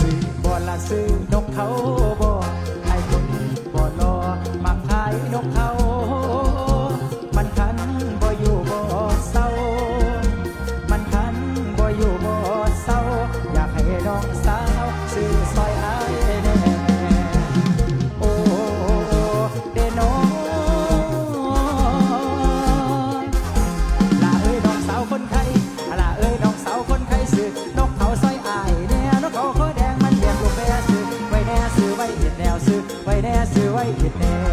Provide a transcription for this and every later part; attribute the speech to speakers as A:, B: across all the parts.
A: ซื้อบ่ละซื้อนกเขาบ ไว้เห็ดแนวซื้อไว้แน่ซื้อไว้เห็ดแนว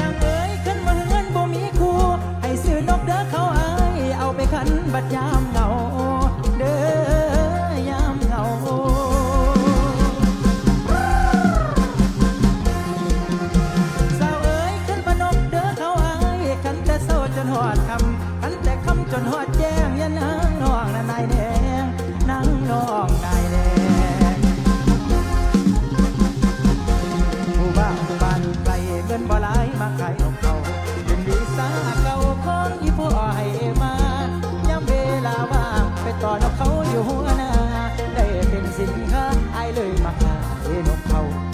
A: นางเอ๋ยขึ้นมาเงินบ่มีคู่ให้ซื้อนกเด้อเขาอายเอาไปขันบัดยามเงาเด้อยามเหงาสาเอ๋ยขึ้นมานกเด้อเขาอายขันแต่เศร้จนหอดคำขันแต่คำจนหอดแจ้งยันหา สินค้าไอเลยมาขายนกเขา